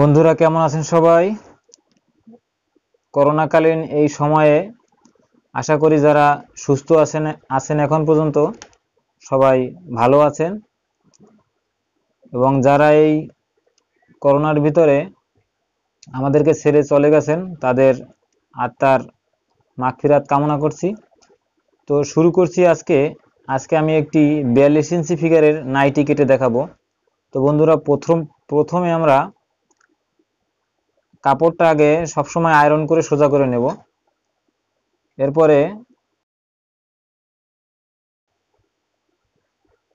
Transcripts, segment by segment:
বন্ধুরা, কেমন আছেন সবাই? করোনাকালীন এই সময়ে আশা করি যারা সুস্থ আছেন আছেন এখন পর্যন্ত সবাই ভালো আছেন। এবং যারা এই করোনার ভিতরে আমাদেরকে ছেড়ে চলে গেছেন, তাদের আত্মার মাগফিরাত কামনা করছি। তো শুরু করছি আজকে। আজকে আমি একটি বিয়াল্লিশ ইঞ্চি ফিগারের নাইটি কেটে দেখাবো। তো বন্ধুরা, প্রথম, প্রথমে আমরা কাপড়টা আগে সবসময় আয়রন করে সোজা করে নেব। এরপরে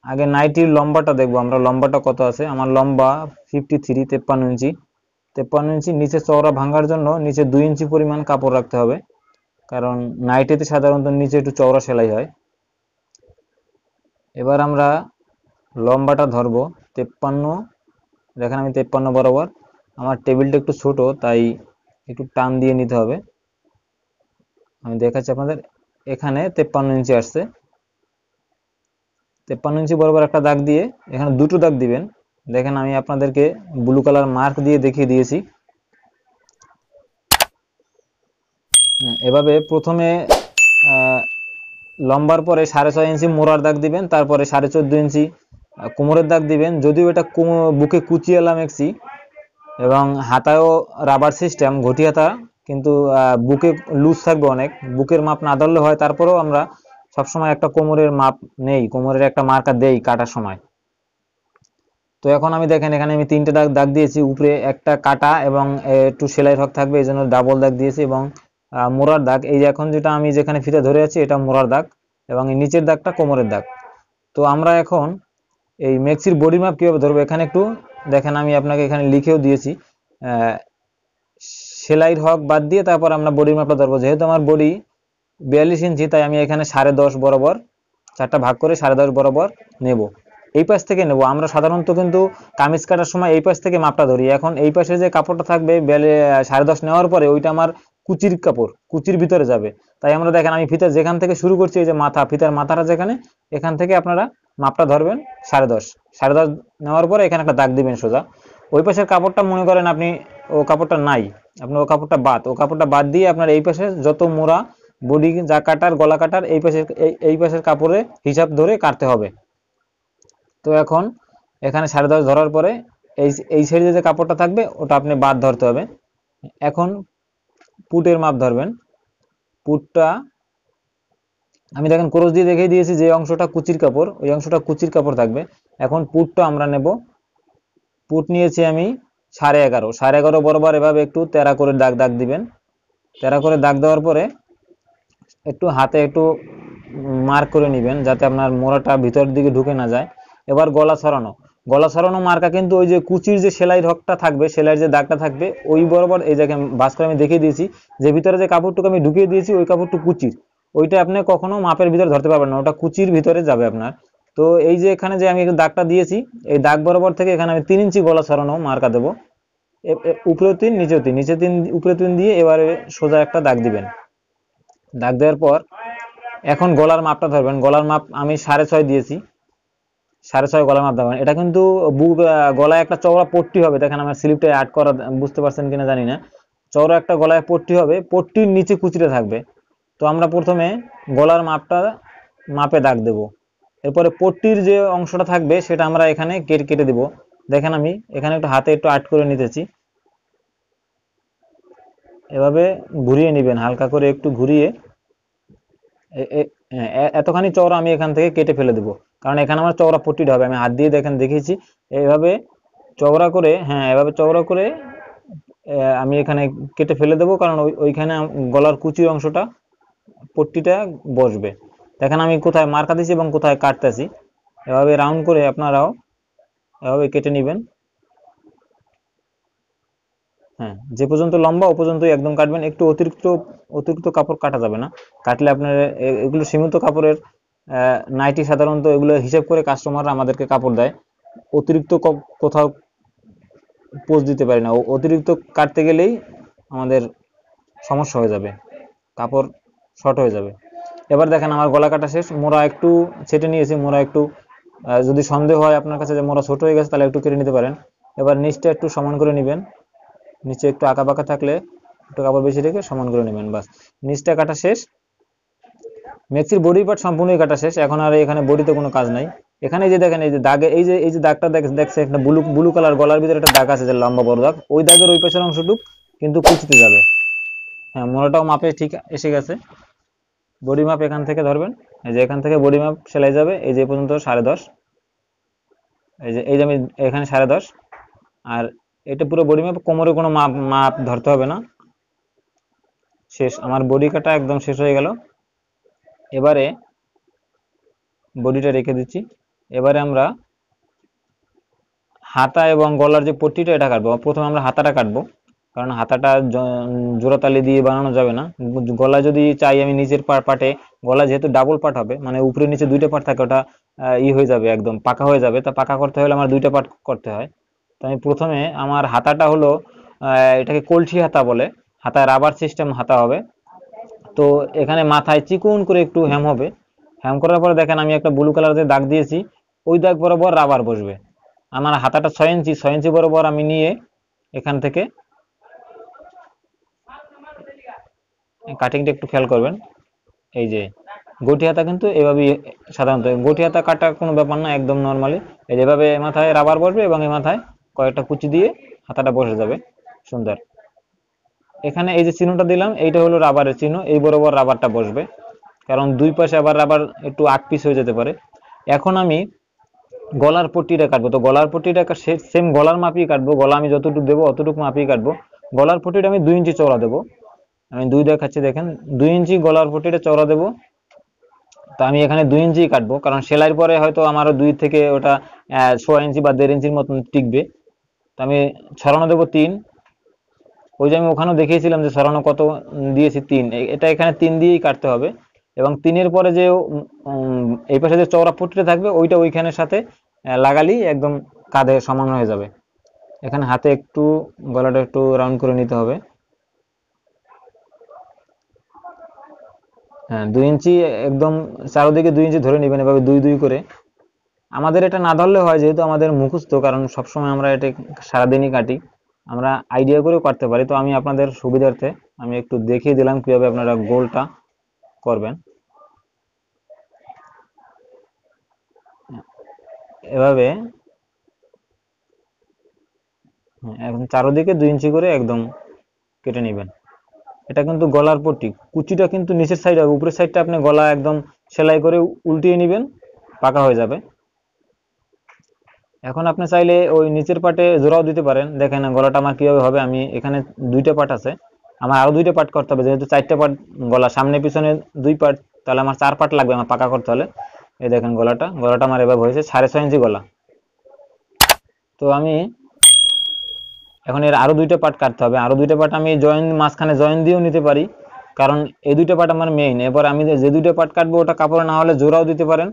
আগে নাইটির লম্বাটা দেখব, আমরা লম্বাটা কত আছে? আমার লম্বা ফিফটি থ্রি তেপ্পান্ন ইঞ্চি। তেপ্পান্ন ইঞ্চি নিচে চওড়া ভাঙার জন্য নিচে দুই ইঞ্চি পরিমাণ কাপড় রাখতে হবে, কারণ নাইটিতে সাধারণত নিচে একটু চওড়া সেলাই হয়। এবার আমরা লম্বাটা ধরবো, তেপ্পান্ন, দেখেন আমি তেপ্পান্ন বরাবর। আমার টেবিলটা একটু ছোট, তাই একটু টান দিয়ে নিতে হবে। আমি দেখাচ্ছি আপনাদের, এখানে তেপ্পান্ন ইঞ্চি আসছে। তেপ্পান্ন ইঞ্চি বরাবর একটা দাগ দিয়ে এখানে দুটো দাগ দিবেন। দেখেন, আমি আপনাদেরকে ব্লু কালার মার্ক দিয়ে দেখিয়ে দিয়েছি। এভাবে প্রথমে লম্বার পরে সাড়ে ছয় ইঞ্চি মোড়ার দাগ দিবেন, তারপরে সাড়ে চোদ্দ ইঞ্চি কোমরের দাগ দিবেন। যদিও এটা বুকে কুচিয়ালা মেক্সি এবং হাতায়ও রাবার সিস্টেম ঘটি হাতা, কিন্তু বুকে লুজ থাকবে অনেক। বুকের মাপ না ধরলে হয়, তারপরেও আমরা সবসময় একটা কোমরের মাপ নেই, কোমরের একটা মার্কার দেই কাটার সময়। তো এখন আমি দেখেন, এখানে আমি তিনটে দাগ দাগ দিয়েছি, উপরে একটা কাটা এবং একটু সেলাই হক থাকবে, এই জন্য ডাবল দাগ দিয়েছি এবং মোড়ার দাগ। এই যে এখন যেটা আমি যেখানে ফিতে ধরে আছি, এটা মোড়ার দাগ এবং এই নিচের দাগটা কোমরের দাগ। তো আমরা এখন এই মেক্সির বডি মাপ কীভাবে ধরবো? এখানে একটু দেখেন আমি আপনাকে এখানে লিখেও দিয়েছি সেলাইয়ের হক বাদ দিয়ে তারপর আমরা বডির মাপটা ধরবো। যেহেতু আমার বডি বিয়াল্লিশ ইঞ্চি, তাই আমি এখানে সাড়ে দশ বরাবর, চারটা ভাগ করে সাড়ে দশ বরাবর নেব। এই পাশ থেকে নেব। আমরা সাধারণত কিন্তু কামিজ কাটার সময় এই পাশ থেকে মাপটা ধরি। এখন এই পাশে যে কাপড়টা থাকবে সাড়ে দশ নেওয়ার পরে ওইটা আমার কুচির কাপড়, কুচির ভিতরে যাবে। তাই আমরা দেখেন, আমি ফিতার যেখান থেকে শুরু করছি, এই যে মাথা, ফিতার মাথাটা যেখানে, এখান থেকে আপনারা মাপটা ধরবেন সাড়ে দশ। সাড়ে দশ নেওয়ার পরে এখানে একটা দাগ দিবেন সোজা। ওই পাশের কাপড়টা মনে করেন আপনি, ও কাপড়টা নাই আপনার ও কাপড়টা বাদ। ও কাপড়টা বাদ দিয়ে আপনার এই পাশে যত মোড়া, বডি যা কাটার, গলা কাটার, এই পাশের এই পাশের কাপড়ে হিসাব ধরে কাটতে হবে। তো এখন এখানে সাড়ে দশ ধরার পরে এই এই সাইডে যে কাপড়টা থাকবে, ওটা আপনি বাদ ধরতে হবে। এখন পুটের মাপ ধরবেন। পুটটা, আমি দেখেন ক্রোশ দিয়ে দেখিয়ে দিয়েছি যে অংশটা কুচির কাপড়, ওই অংশটা কুচির কাপড় থাকবে। এখন পুটটা আমরা নেব। পুট নিয়েছি আমি সাড়ে এগারো। সাড়ে এগারো বরাবর এভাবে একটু তেরা করে দাগ দাগ দিবেন। তেরা করে দাগ দেওয়ার পরে একটু হাতে একটু মার্ক করে নেবেন যাতে আপনার মোড়াটা ভিতরের দিকে ঢুকে না যায়। এবার গলা ছড়ানো। গলা ছড়ানো মার্কা কিন্তু ওই যে কুচির যে সেলাই হকটা থাকবে, সেলাইয়ের যে দাগটা থাকবে, ওই বরাবর এই জায়গায় বাস করে আমি দেখিয়ে দিয়েছি। যে ভিতরে যে কাপড়টুকু আমি ঢুকিয়ে দিয়েছি, ওই কাপড়টু কুচির। ওইটা আপনি কখনো মাপের ভিতরে ধরতে পারবেন না, ওটা কুচির ভিতরে যাবে আপনার। তো এই যে এখানে যে আমি দাগটা দিয়েছি, এই দাগ বরাবর থেকে এখানে আমি তিন ইঞ্চি গলা সরানো মার্কা দেবো। উপরে তিন, নিচেও তিন। নিচে তিন উপরে তিন দিয়ে এবারে সোজা একটা দাগ দিবেন। দাগ দেওয়ার পর এখন গলার মাপটা ধরবেন। গলার মাপ আমি সাড়ে ছয় দিয়েছি। সাড়ে ছয় গলার মাপ এটা কিন্তু বুক গলায় একটা চওড়া পট্টি হবে। দেখেন আমার স্লিপটা অ্যাড করা বুঝতে পারছেন কিনা জানি না। চওড়া একটা গলায় পট্টি হবে। পট্টির নিচে কুচিটা থাকবে। তো আমরা প্রথমে গলার মাপটা মাপে দাগ দেব। এরপরে পট্টির যে অংশটা থাকবে, সেটা আমরা এখানে কেটে কেটে দেব। দেখেন আমি এখানে একটু হাতে একটু আট করে নিতেছি। এভাবে ঘুরিয়ে নেবেন, হালকা করে একটু ঘুরিয়ে। এতখানি চওড়া আমি এখান থেকে কেটে ফেলে দেবো। কারণ এখানে আমার চওড়া পট্টিটা হবে, আমি হাত দিয়ে দেখেন দেখিয়েছি। এইভাবে চওড়া করে হ্যাঁ এভাবে চওড়া করে আমি এখানে কেটে ফেলে দেবো, কারণ ওইখানে গলার কুচির অংশটা, পট্টিটা বসবে। দেখেন আমি কোথায় মার্কা দিছি এবং কোথায় কাটতেছি। এভাবে রাউন্ড করে আপনারাও এভাবে কেটে নেবেন। হ্যাঁ যে পর্যন্ত লম্বা, ও পর্যন্তই একদম কাটবেন। একটু অতিরিক্ত অতিরিক্ত কাপড় কাটা যাবে না। কাটলে আপনার এগুলো সীমিত কাপড়ের নাইটি সাধারণত এগুলো হিসাব করে কাস্টমাররা আমাদেরকে কাপড় দেয়। অতিরিক্ত কোথাও পোজ দিতে পারি না। অতিরিক্ত কাটতে গেলেই আমাদের সমস্যা হয়ে যাবে। কাপড় শর্ট হয়ে যাবে। এবার দেখেন আমার গলা কাটা শেষ। মোড়া একটু ছেটে নিয়েছি, মোড়া একটু যদি সন্দেহ হয় আপনার কাছে যে মোড়া ছোট হয়ে গেছে, তাহলে একটু কেটে নিতে পারেন। এবার নিচটা একটু সমান করে নেবেন। নিচে একটু আঁকা বাঁকা থাকলে একটু কাপড় বেশি রেখে সমান করে নেবেন, বাস। নিচটা কাটা শেষ। মেক্সির বডি পার্ট সম্পূর্ণই কাটা শেষ। এখন আর এখানে বডিতে কোনো কাজ নাই। এখানে যে দেখেন, এই যে দাগে, এই যে এই যে দাগটা দেখ, দেখছে, একটা ব্লু ব্লু কালার গলার ভিতরে একটা দাগ আছে যে লম্বা বড় দাগ। ওই দাগের ওই পাশের অংশটুক কিন্তু কুচিতে যাবে। হ্যাঁ মোড়াটাও মাপে ঠিক এসে গেছে। বডি মাপ এখান থেকে ধরবেন। এই যে এখান থেকে বডি মাপ সেলাই যাবে। এই যে পর্যন্ত সাড়ে দশ। এই যে এই যে আমি এখানে সাড়ে দশ। আর এটা পুরো বডি মাপ, কোমরে কোনো মাপ মাপ ধরতে হবে না। শেষ। আমার বডি কাটা একদম শেষ হয়ে গেল। এবারে বডিটা রেখে দিচ্ছি। এবারে আমরা হাতা এবং গলার যে পট্টিটা, এটা কাটবো। প্রথমে আমরা হাতাটা কাটবো, কারণ হাতাটা জোড়াতালি দিয়ে বানানো যাবে না। গলা যদি চাই আমি নিজের নিচের পাটে গলা যেহেতু ডাবল পার্ট হবে মানে উপরে নিচে দুইটা পার্ট থাকে, ওটা ই হয়ে যাবে একদম, পাকা হয়ে যাবে। তা পাকা করতে হলে আমার দুইটা পার্ট করতে হয়। তো আমি প্রথমে আমার হাতাটা হলো এটাকে কলসি হাতা বলে হাতায় রাবার সিস্টেম হাতা হবে। তো এখানে মাথায় চিকুন করে একটু হ্যাম হবে। হ্যাম করার পরে দেখেন আমি একটা ব্লু কালারের দাগ দিয়েছি, ওই দাগ বরাবর রাবার বসবে। আমার হাতাটা ছয় ইঞ্চি ছয় ইঞ্চি বরাবর আমি নিয়ে এখান থেকে কাটিংটা একটু খেয়াল করবেন। এই যে, গটি হাতা কিন্তু এভাবেই সাধারণত। গটি হাতা কাটা কোনো ব্যাপার না, একদম নর্মালি এই যেভাবে মাথায় রাবার বসবে এবং এই মাথায় কয়েকটা কুচি দিয়ে হাতাটা বসে যাবে। সুন্দর। এখানে এই যে চিহ্নটা দিলাম, এইটা হলো রাবারের চিহ্ন, এই বরাবর রাবারটা বসবে। কারণ দুই পাশে আবার রাবার একটু আট পিস হয়ে যেতে পারে। এখন আমি গলার পট্টিটা কাটবো। তো গলার পট্টিটা সেম গলার মাপিয়ে কাটবো। গলা আমি যতটুকু দেবো, অতটুকু মাপিয়ে কাটবো। গলার পট্টিটা আমি দুই ইঞ্চি চওড়া দেবো। আমি দুই দেখাচ্ছি, দেখেন। দুই ইঞ্চি গলার পট্টিটা চওড়া দেবো। তো আমি এখানে দুই ইঞ্চি কাটবো। কারণ সেলাইয়ের পরে হয়তো আমারও দুই থেকে ওটা ছয় ইঞ্চি বা দেড় ইঞ্চির মতন টিকবে। তো আমি ছড়ানো দেবো তিন। ওই যে আমি ওখানেও দেখিয়েছিলাম যে সরানো কত দিয়েছি তিন। এটা এখানে তিন দিয়েই কাটতে হবে। এবং তিনের পরে যে এই পাশে যে চওড়া পট্টিটা থাকবে, ওইটা ওইখানের সাথে লাগালি একদম কাঁধে সমান হয়ে যাবে। এখানে হাতে একটু, গলাটা একটু রাউন্ড করে নিতে হবে। হ্যাঁ দুই ইঞ্চি একদম চারোদিকে দুই ইঞ্চি ধরে নেবেন এভাবে দুই দুই করে। আমাদের এটা না ধরলে হয় যেহেতু আমাদের মুখস্থ, কারণ সবসময় আমরা এটা সারাদিনই কাটি। আমরা আইডিয়া করেও করতে পারি। তো আমি আপনাদের সুবিধার্থে আমি একটু দেখিয়ে দিলাম কীভাবে আপনারা গোলটা করবেন। এভাবে এখন চারোদিকে দুই ইঞ্চি করে একদম কেটে নেবেন। এটা কিন্তু গলার পট্টি। কুচিটা কিন্তু নিচের সাইড হবে। উপরের সাইডটা আপনি গলা একদম সেলাই করে উল্টিয়ে নেবেন, পাকা হয়ে যাবে। এখন আপনি চাইলে ওই নিচের পাটে জোড়াও দিতে পারেন। দেখেন গলাটা আমার কীভাবে হবে, আমি এখানে দুইটা পাট আছে। আমার আরও দুইটা পাট করতে হবে, যেহেতু চারটা পাট গলা, সামনে পিছনে দুই পাট, তাহলে আমার চার পাট লাগবে আমার পাকা করতে হলে। এই দেখেন গলাটা গলাটা আমার এভাবে হয়েছে, সাড়ে ছয় ইঞ্চি গলা। তো আমি এখন এর আরও দুইটা পার্ট কাটতে হবে, আরও দুইটা পার্ট আমি জয়েন মাঝখানে জয়েন দিয়েও নিতে পারি। কারণ এই দুইটা পার্ট আমার মেইন এবার আমি যে দুইটা পার্ট কাটবো ওটা কাপড়ে না হলে জোড়াও দিতে পারেন।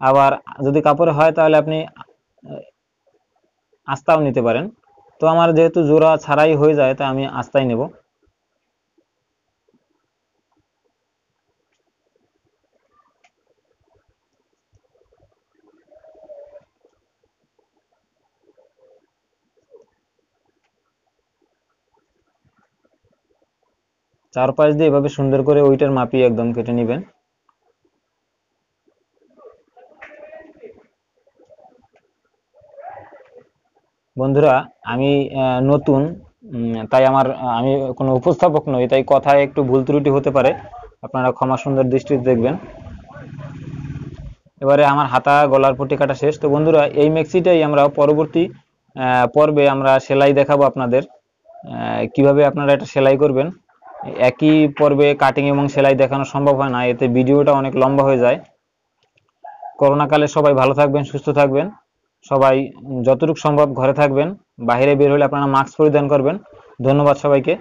আবার যদি কাপড়ে হয় তাহলে আপনি আস্তাও নিতে পারেন। তো আমার যেহেতু জোড়া ছাড়াই হয়ে যায় তা আমি আস্তাই নেব। চারপাশ দিয়ে এভাবে সুন্দর করে ওইটার মাপিয়ে একদম কেটে নেবেন। বন্ধুরা, আমি নতুন তাই আমার, আমি কোনো উপস্থাপক নই, তাই কথায় একটু ভুল ত্রুটি হতে পারে। আপনারা ক্ষমা সুন্দর দৃষ্টিতে দেখবেন। এবারে আমার হাতা গলার পটি কাটা শেষ। তো বন্ধুরা, এই মেক্সিটাই আমরা পরবর্তী পর্বে আমরা সেলাই দেখাবো আপনাদের কীভাবে আপনারা এটা সেলাই করবেন। একই পর্বে কাটিং এবং সেলাই দেখানো সম্ভব হয় না, এতে ভিডিওটা অনেক লম্বা হয়ে যায়। করোনাকালে সবাই ভালো থাকবেন, সুস্থ থাকবেন। সবাই যতটুকু সম্ভব ঘরে থাকবেন। বাইরে বের হলে আপনারা মাস্ক পরিধান করবেন। ধন্যবাদ সবাইকে।